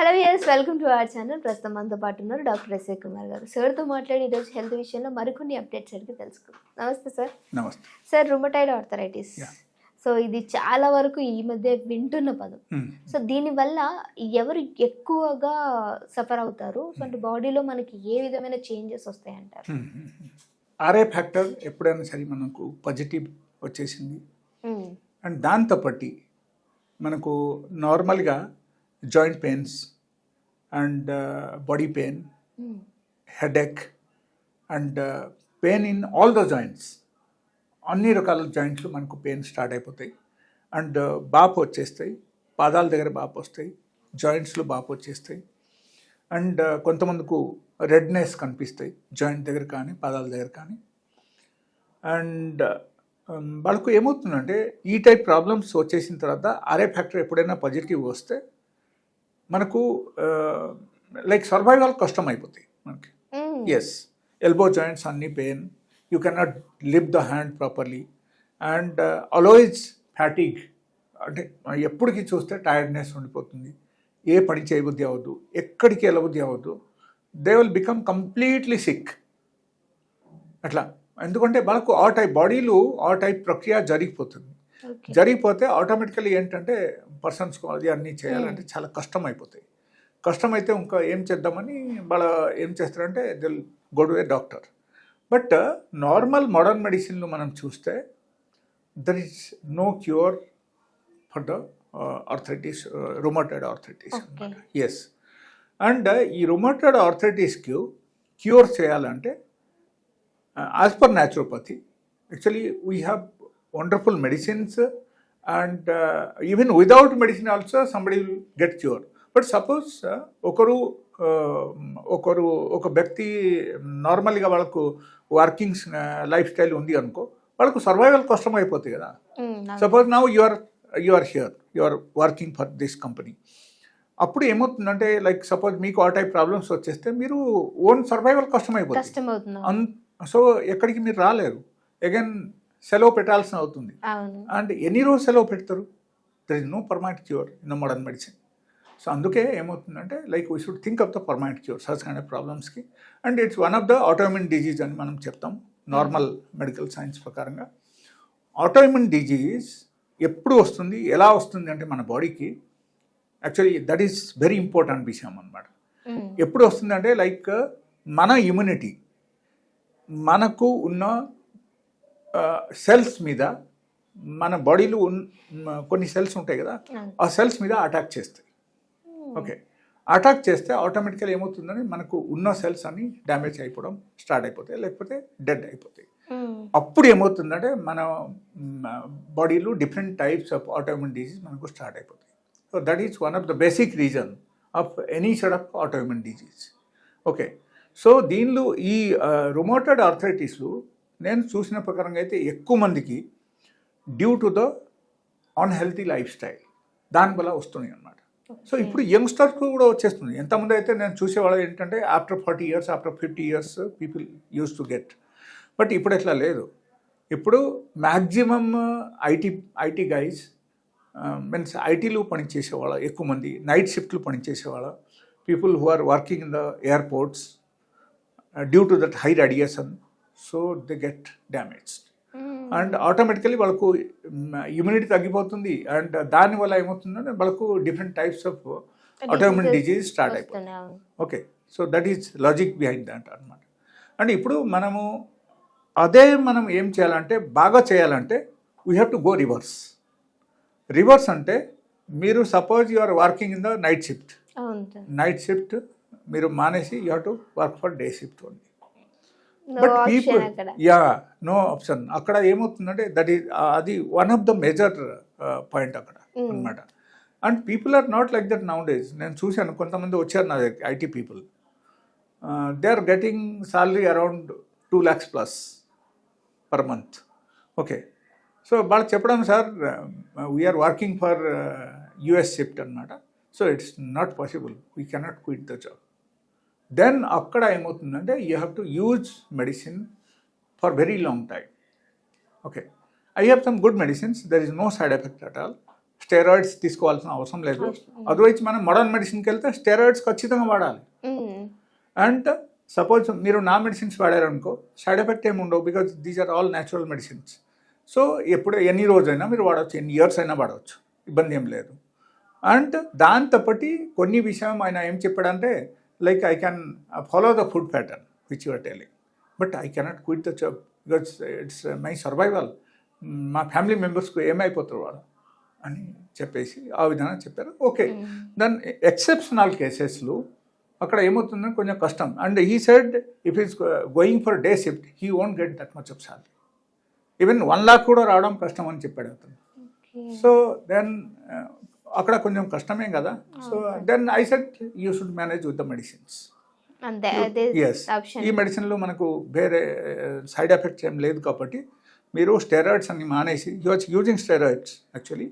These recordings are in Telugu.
Hello yes welcome to our channel ప్రస్తుతం మనతో పాటు ఉన్నారు డాక్టర్ ఎస్ఏ కుమార్ గారు. సార్తో మాట్లాడి ఈరోజు హెల్త్ విషయంలో మరికొన్ని అప్డేట్స్ అడిగి తెలుసుకుందాం. నమస్తే సార్ నమస్తే. Sir rheumatoid arthritis. సో ఇది చాలా వరకు ఈ మధ్య వింటున్న పదం. సో దీనివల్ల ఎవరు ఎక్కువగా సఫర్ అవుతారు? సో అంటే బాడీలో మనకి ఏ విధమైన చేంజెస్ వస్తాయి అంటారు? మ్మ్. ఆర్ఏ ఫ్యాక్టర్ ఎప్పుడైనా సరే మనకు పాజిటివ్ వచ్చేసింది. అండ్ దాంతో పట్టి మనకు నార్మల్గా joint pains and body pain. Headache and pain in all the joints అన్ని రకాల జాయింట్లు మనకు పెయిన్ స్టార్ట్ అయిపోతాయి. అండ్ బాపు వచ్చేస్తాయి. పాదాల దగ్గర బాపు వస్తాయి. జాయింట్స్లో బాపు వచ్చేస్తాయి. అండ్ కొంతమందికు రెడ్నెస్ కనిపిస్తాయి. జాయింట్ దగ్గర కానీ పాదాల దగ్గర కానీ. అండ్ వాళ్ళకు ఏమవుతుందంటే ఈ టైప్ ప్రాబ్లమ్స్ వచ్చేసిన తర్వాత ఆర్ఏ ఫ్యాక్టర్ ఎప్పుడైనా పాజిటివ్ వస్తే మనకు లైక్ సర్వైవల్ కష్టం అయిపోతాయి మనకి. ఎస్ ఎల్బో జాయింట్స్ అన్ని pain you cannot lift the hand properly and always fatigue అంటే ఎప్పటికి చూస్తే టైర్డ్నెస్ ఉండిపోతుంది. ఏ పని చేయబుద్ధి అవ్వదు. ఎక్కడికి వెళ్ళబుద్ధి అవ్వదు. They will become completely sick అట్లా. ఎందుకంటే మనకు ఆ టైప్ బాడీలో ఆ టైప్ ప్రక్రియ జరిగిపోతుంది. జరిగిపోతే ఆటోమేటికలీ ఏంటంటే పర్సన్స్ అది అన్నీ చేయాలంటే చాలా కష్టం అయిపోతాయి కష్టం అయితే ఇంకా ఏం చేద్దామని వాళ్ళ ఏం చేస్తారంటే they'll go to a doctor but normal modern మెడిసిన్లో మనం చూస్తే there is no cure for the arthritis rheumatoid arthritis yes and ఈ రొమాటైడ్ ఆర్థరైటిస్కి క్యూర్ చేయాలంటే as per naturopathy actually we have wonderful medicines and even without medicine also somebody will get cure but suppose ఒకరు uh, ఒకరు ఒక వ్యక్తి నార్మల్గా వాళ్ళకు వర్కింగ్ లైఫ్ స్టైల్ ఉంది అనుకో వాళ్ళకు సర్వైవల్ కష్టం అయిపోతుంది కదా. Suppose now you are you are here you are working for this company అప్పుడు ఏమవుతుందంటే లైక్ సపోజ్ మీకు ఆ టైప్ ప్రాబ్లమ్స్ వచ్చేస్తే మీరు ఓన్ సర్వైవల్ కష్టం అయిపోతుంది సో ఎక్కడికి మీరు రాలేరు. అగైన్ సెలవు పెట్టాల్సిన అవుతుంది. అండ్ ఎన్ని రోజు సెలవు పెడతారు? There is no permanent cure in the modern medicine so అందుకే ఏమవుతుందంటే like we should think of the permanent cure such kind ప్రాబ్లమ్స్కి and it's one of the autoimmune disease అని మనం చెప్తాం నార్మల్ మెడికల్ సైన్స్ ప్రకారంగా. ఆటోఇమ్యూన్ డిజీజ్ ఎప్పుడు వస్తుంది ఎలా వస్తుంది అంటే మన బాడీకి actually that is very important విషయం అనమాట మ్మ్. ఎప్పుడు వస్తుందంటే లైక్ మన ఇమ్యూనిటీ మనకు ఉన్న సెల్స్ మీద మన బాడీలో కొన్ని సెల్స్ ఉంటాయి కదా. ఆ సెల్స్ మీద అటాక్ చేస్తాయి. ఓకే అటాక్ చేస్తే ఆటోమేటికల్ ఏమవుతుందని మనకు ఉన్న సెల్స్ అన్ని డ్యామేజ్ అయిపోవడం స్టార్ట్ అయిపోతాయి లేకపోతే డెడ్ అయిపోతాయి. మ్మ్. అప్పుడు ఏమవుతుందంటే మన బాడీలో different types of autoimmune disease మనకు స్టార్ట్ అయిపోతాయి. So that is one of the basic reason of any side of autoimmune disease okay so దీనిలో ఈ రొమోటెడ్ ఆర్థరైటిస్లు నేను చూసిన ప్రకారంగా అయితే ఎక్కువ మందికి due to the unhealthy lifestyle దానివల్ల వస్తున్నాయి అన్నమాట. సో ఇప్పుడు యంగ్స్టర్స్కి కూడా వచ్చేస్తుంది. ఎంతమంది అయితే నేను చూసేవాళ్ళు ఏంటంటే after forty years after fifty years people use to get but ఇప్పుడు ఎట్లా లేదు. ఇప్పుడు maximum IT IT guys means ఐటీలో పనిచేసేవాళ్ళ ఎక్కువ మంది నైట్ షిఫ్ట్లు పనిచేసేవాళ్ళ people who are working in the airports due to that high radiation so they get damaged hmm. And automatically వాళ్ళకు ఇమ్యూనిటీ తగ్గిపోతుంది. అండ్ దానివల్ల ఏమవుతుందంటే వాళ్ళకు different types of Diseases disease start అయిపోతుంది. Okay so that is logic behind that అనమాట అండ్ ఇప్పుడు మనము అదే మనం ఏం చేయాలంటే బాగా చేయాలంటే we have to go reverse reverse అంటే మీరు suppose you are working in the night shift. Night shift మీరు మానేసి you have to work for day shift only but people ya no option అక్కడ ఏమవుతుందంటే దట్ ఈస్ అది one of the major point అక్కడ. అనమాట and people are not like that nowadays నేను చూశాను కొంతమంది వచ్చారు నా దగ్గర IT people they are getting salary around two lakhs plus per month okay so వాళ్ళు చెప్పడం sir we're working for US shift అనమాట so it's not possible we cannot quit the job then అక్కడ ఏమవుతుందంటే you have to use medicine for very long time okay I have some good medicines there is no side effect at all steroids తీసుకోవాల్సిన అవసరం లేదు. అదర్వైజ్ మనం మోడర్న్ మెడిసిన్కి వెళ్తే స్టెరాయిడ్స్ ఖచ్చితంగా వాడాలి. అండ్ సపోజ్ మీరు నా మెడిసిన్స్ వాడారనుకో సైడ్ ఎఫెక్ట్ ఏమి ఉండవు because these are all natural medicines so ఎప్పుడు ఎన్ని రోజైనా మీరు వాడవచ్చు ఎన్ని ఇయర్స్ అయినా వాడవచ్చు ఇబ్బంది ఏం లేదు. అండ్ దాంతోపాటి కొన్ని విషయం ఆయన ఏం చెప్పాడంటే like I can follow the food pattern which your telling but I cannot quit the job because it's my survival మా ఫ్యామిలీ మెంబర్స్కు ఏమైపోతారు వాడు అని చెప్పేసి ఆ విధంగా చెప్పారు. ఓకే దెన్ ఎక్సెప్షనల్ కేసెస్లో అక్కడ ఏమవుతుందని కొంచెం కష్టం. And he said if is going for day shift he won't get that much of salary even one lakh కూడా రావడం కష్టం అని చెప్పాడు అతను. సో దెన్ అక్కడ కొంచెం కష్టమే కదా. So then I set you should manage with the medicines yes ఈ మెడిసిన్లో మనకు వేరే సైడ్ ఎఫెక్ట్స్ ఏం లేదు కాబట్టి మీరు స్టెరాయిడ్స్ అన్ని మానేసి use using steroids actually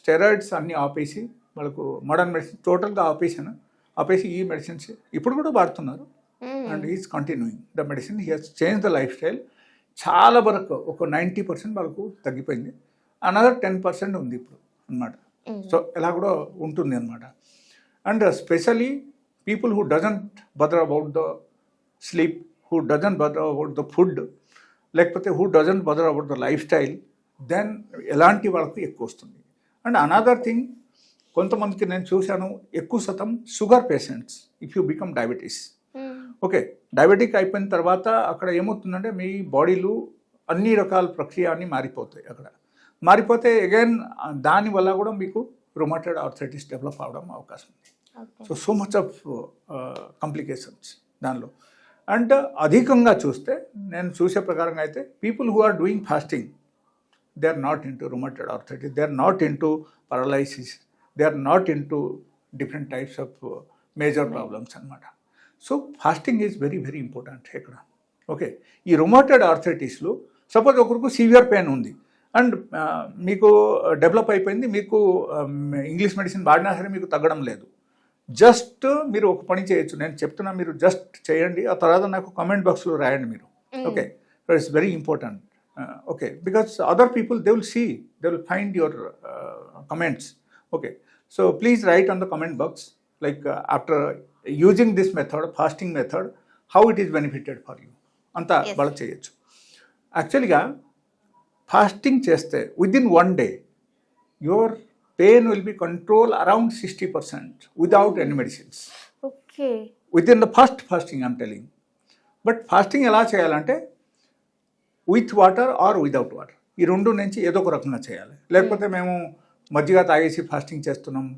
steroids అన్ని ఆపేసి వాళ్ళకు మోడర్న్ మెడిసిన్ టోటల్గా ఆపేసాను ఆపేసి ఈ మెడిసిన్స్ ఇప్పుడు కూడా వాడుతున్నారు. And is continuing the medicine he has change the lifestyle చాలా వరకు ఒక నైంటీ పర్సెంట్ వాళ్ళకు తగ్గిపోయింది. అనదర్ టెన్ పర్సెంట్ ఉంది ఇప్పుడు అన్నమాట. సో ఇలా కూడా ఉంటుంది అనమాట and specially people who doesn't bother about the sleep who doesn't bother about the food లేకపోతే who doesn't bother about the lifestyle then ఎలాంటి వాళ్ళకు ఎక్కువ వస్తుంది. అండ్ అనదర్ థింగ్ కొంతమందికి నేను చూశాను ఎక్కువ శాతం sugar patients if you become diabetes okay diabetic అయిపోయిన తర్వాత అక్కడ ఏమవుతుందంటే మీ బాడీలో అన్ని రకాల ప్రక్రియ అన్ని మారిపోతాయి అక్కడ. మారిపోతే అగైన్ దానివల్ల కూడా మీకు రొమాటెడ్ ఆర్థరైటిస్ డెవలప్ అవడం అవకాశం ఉంది. So so much of complications దానిలో. అండ్ అధికంగా చూస్తే నేను చూసే ప్రకారంగా అయితే people who are doing fasting they are not into rheumatoid arthritis they are not into paralysis they are not into different types of major problems అనమాట so fasting is very very important ఇక్కడ ఓకే ఈ రొమాటెడ్ ఆర్థరైటిస్లో సపోజ్ ఒకరికి సివియర్ పెయిన్ ఉంది. అండ్ మీకు డెవలప్ అయిపోయింది మీకు ఇంగ్లీష్ మెడిసిన్ వాడినా సరే మీకు తగ్గడం లేదు. జస్ట్ మీరు ఒక పని చేయొచ్చు. నేను చెప్తున్నా మీరు జస్ట్ చేయండి. ఆ తర్వాత నాకు కమెంట్ బాక్స్లో రాయండి మీరు. Okay? It's very important. Okay? Because other people they will see they will find your comments. Okay? So please write on the comment box. Like after using this method fasting method how it is benefited for you. అంతా. వాళ్ళకి చేయొచ్చు. యాక్చువల్గా ఫాస్టింగ్ చేస్తే within one day your pain will be control around sixty percent without any medicines okay within the first fasting I'm telling but fasting ఎలా చేయాలంటే with water or without water ఈ రెండు నుంచి ఏదో ఒక రకంగా చేయాలి. లేకపోతే మేము మజ్జిగ తాగేసి ఫాస్టింగ్ చేస్తున్నాము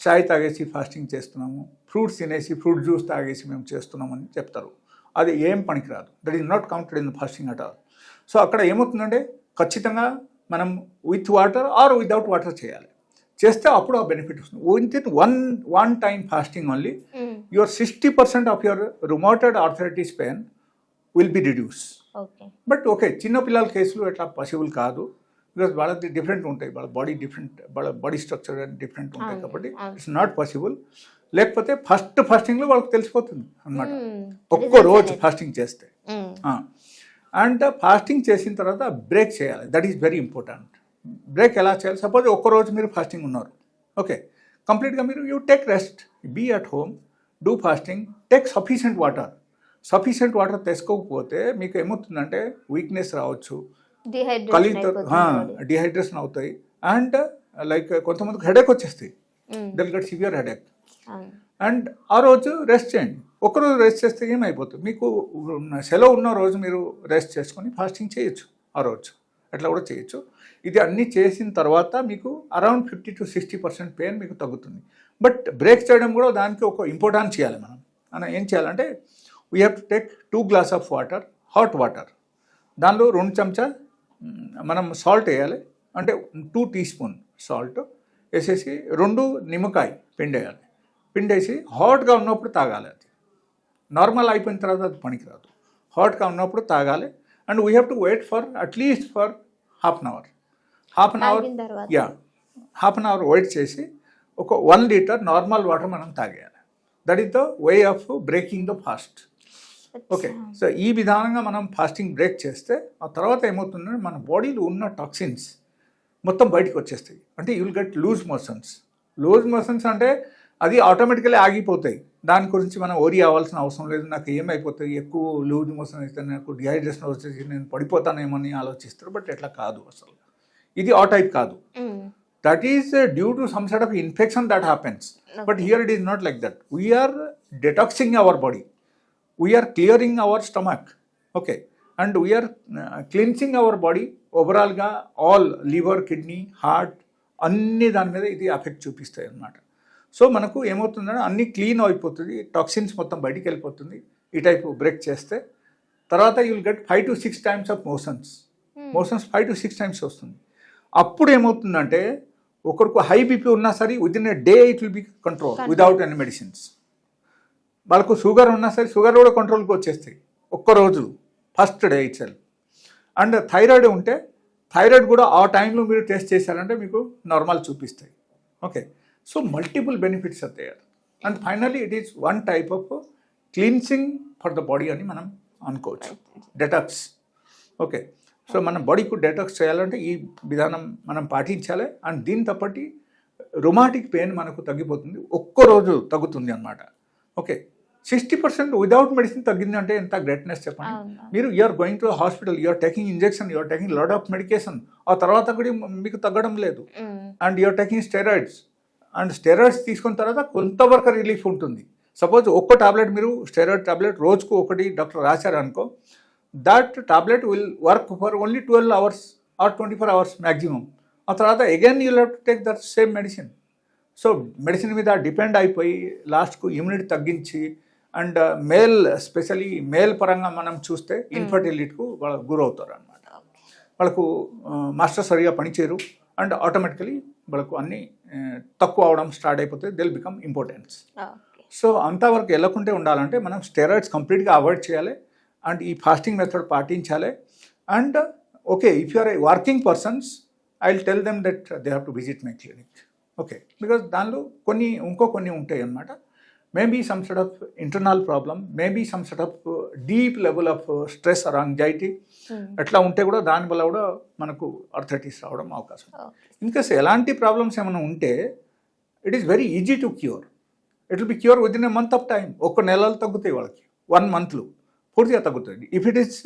చాయ్ తాగేసి ఫాస్టింగ్ చేస్తున్నాము ఫ్రూట్స్ తినేసి ఫ్రూట్ జ్యూస్ తాగేసి మేము చేస్తున్నామని చెప్తారు. అది ఏం పనికిరాదు. That is not counted in fasting at all so అక్కడ ఏమవుతుందంటే ఖచ్చితంగా మనం with water or without water చేయాలి. చేస్తే అప్పుడు ఆ బెనిఫిట్ వస్తుంది. Within one one time fasting only your sixty percent of your rheumatoid arthritis pain will be reduce but okay చిన్నపిల్లల కేసులు ఎట్లా పాసిబుల్ కాదు. బికాస్ వాళ్ళది డిఫరెంట్ ఉంటాయి. వాళ్ళ బాడీ డిఫరెంట్ వాళ్ళ బాడీ స్ట్రక్చర్ డిఫరెంట్ ఉంటాయి కాబట్టి. ఇట్స్ నాట్ పాసిబుల్ లేకపోతే ఫస్ట్ ఫాస్టింగ్లో వాళ్ళకి తెలిసిపోతుంది అన్నమాట. Hmm. ఒక్క రోజు ఫాస్టింగ్ చేస్తే. అండ్ ఫాస్టింగ్ చేసిన తర్వాత బ్రేక్ చేయాలి. That is very important break ఎలా చేయాలి? సపోజ్ ఒక్క రోజు మీరు ఫాస్టింగ్ ఉన్నారు. ఓకే కంప్లీట్గా మీరు you take rest be at home do fasting take sufficient water sufficient water తెచ్చుకోకపోతే మీకు ఏమవుతుందంటే వీక్నెస్ రావచ్చు. కలితో డిహైడ్రేషన్ అవుతాయి. అండ్ లైక్ కొంతమందికి హెడేక్ వచ్చేస్తాయి. They'll get severe headache and ఆ రోజు రెస్ట్ చేయండి. ఒకరోజు రెస్ట్ చేస్తే ఏమైపోతుంది? మీకు సెలవు ఉన్న రోజు మీరు రెస్ట్ చేసుకొని ఫాస్టింగ్ చేయొచ్చు ఆ రోజు. అట్లా కూడా చేయొచ్చు. ఇది అన్నీ చేసిన తర్వాత మీకు around fifty to sixty percent pain మీకు తగ్గుతుంది. బట్ బ్రేక్ చేయడం కూడా దానికి ఒక ఇంపార్టెన్స్ చేయాలి మనం. మనం ఏం చేయాలంటే we have to take two glass of water hot water దానిలో రెండు చెంచా మనం సాల్ట్ వేయాలి. అంటే టూ టీ స్పూన్ సాల్ట్ వేసేసి రెండు నిమ్మకాయ పిండేయాలి. పిండేసి హాట్గా ఉన్నప్పుడు తాగాలి అది. నార్మల్ అయిపోయిన తర్వాత అది పనికిరాదు. హాట్గా ఉన్నప్పుడు తాగాలి. And we have to wait for at least for half an hour. Half an hour yeah. Half an hour wait చేసి ఒక వన్ లీటర్ నార్మల్ వాటర్ మనం తాగేయాలి. That is the way of breaking the fast. Okay. So ఈ విధానంగా మనం ఫాస్టింగ్ బ్రేక్ చేస్తే ఆ తర్వాత ఏమవుతుందంటే మన బాడీలో ఉన్న టాక్సిన్స్ మొత్తం బయటికి వచ్చేస్తాయి. అంటే you will get loose motions loose motions అంటే అది ఆటోమేటికలీ ఆగిపోతాయి. దాని గురించి మనం ఓరి అవ్వాల్సిన అవసరం లేదు. నాకు ఏమైపోతాయి? ఎక్కువ లూజ్ మోసం అయితే నాకు డిహైడ్రేషన్ వచ్చేసి నేను పడిపోతానేమని ఆలోచిస్తారు. బట్ ఎట్లా కాదు అసలు. ఇది ఆ టైప్ కాదు. That is due to some side of infection that happens but here it is not like that we are detoxing our body we are clearing our stomach okay and we are cleansing our body ఓవరాల్గా ఆల్ లివర్ కిడ్నీ హార్ట్ అన్ని దాని మీద ఇది అఫెక్ట్ చూపిస్తాయి అన్నమాట. సో మనకు ఏమవుతుందంటే అన్ని క్లీన్ అయిపోతుంది టాక్సిన్స్ మొత్తం బయటికి వెళ్ళిపోతుంది ఈ టైప్ బ్రేక్ చేస్తే. తర్వాత you will get five to six times of motions. Motions five to six times వస్తుంది. అప్పుడు ఏమవుతుందంటే ఒకరికి హై బీపీ ఉన్నా సరే within a day it will be control. Without any medicines వాళ్ళకు షుగర్ ఉన్నా సరే షుగర్ కూడా కంట్రోల్కి వచ్చేస్తాయి. ఒక్కరోజు first day cell and thyroid ఉంటే థైరాయిడ్ కూడా ఆ టైంలో మీరు టెస్ట్ చేశారంటే మీకు నార్మల్ చూపిస్తాయి. Okay so multiple benefits there and finally it is one type of cleansing for the body అని మనం అనుకోవచ్చు. Detox okay. సో మన బాడీకి డెటాక్స్ చేయాలంటే ఈ విధానం మనం పాటించాలి. అండ్ దీంతో పాటు రొమాటిక్ పెయిన్ మనకు తగ్గిపోతుంది. ఒక్క రోజు తగ్గుతుంది అనమాట okay. Sixty percent without medicine తగ్గింది అంటే ఎంత గ్రేట్నెస్ చెప్పండి. మీరు you are going to hospital you are taking injection you are taking lot of medication ఆ తర్వాత కూడా మీకు తగ్గడం లేదు. And you are taking steroids and steroids తీసుకున్న తర్వాత కొంతవరకు రిలీఫ్ ఉంటుంది. సపోజ్ ఒక్క టాబ్లెట్ మీరు స్టెరాయిడ్ టాబ్లెట్ రోజుకు ఒకటి డాక్టర్ రాశారు అనుకో that tablet will work for only twelve hours or twenty four hours maximum ఆ తర్వాత again you have to take that same medicine. So medicine మీద డిపెండ్ అయిపోయి లాస్ట్కు ఇమ్యూనిటీ తగ్గించి అండ్ మేల్ స్పెషలీ మేల్ పరంగా మనం చూస్తే ఇన్ఫర్టిలిటీకు వాళ్ళు గురవుతారు అనమాట వాళ్ళకు మాస్టర్ సరిగా పనిచేయరు. అండ్ ఆటోమేటికలీ వాళ్ళకు అన్నీ తక్కువ అవడం స్టార్ట్ అయిపోతే దిల్ బికమ్ ఇంపార్టెన్స్ సో అంతవరకు వెళ్ళకుంటే ఉండాలంటే మనం స్టెరాయిడ్స్ కంప్లీట్గా అవాయిడ్ చేయాలి. అండ్ ఈ ఫాస్టింగ్ మెథడ్ పాటించాలి. And okay if you are working persons I will tell them that they have to visit my clinic okay because దానిలో కొన్ని ఇంకో కొన్ని ఉంటాయి అన్నమాట maybe some set of internal problem maybe some set of deep level of stress or anxiety hmm. ఎట్లా ఉంటే కూడా దానివల్ల కూడా మనకు అర్థరైటిస్ రావడం అవకాశం ఇన్కేస్ ఎలాంటి ప్రాబ్లమ్స్ ఏమైనా ఉంటే it is very easy to cure it will be cure within a month of time ఒక నెలలు తగ్గుతాయి వాళ్ళకి. వన్ మంత్లో పూర్తిగా తగ్గుతుంది. If it is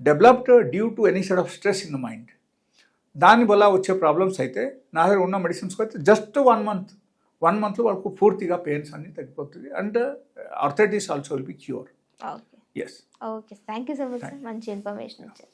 developed due to any side of stress in the mind దానివల్ల వచ్చే ప్రాబ్లమ్స్ అయితే నా దగ్గర ఉన్న మెడిసిన్స్కి అయితే జస్ట్ వన్ మంత్ వన్ మంత్లో వాళ్ళకు పూర్తిగా పెయిన్స్ అన్ని తగ్గిపోతుంది. And arthritis also will be cure okay yes okay thank you so much మంచి ఇన్ఫర్మేషన్ ఇచ్చారు.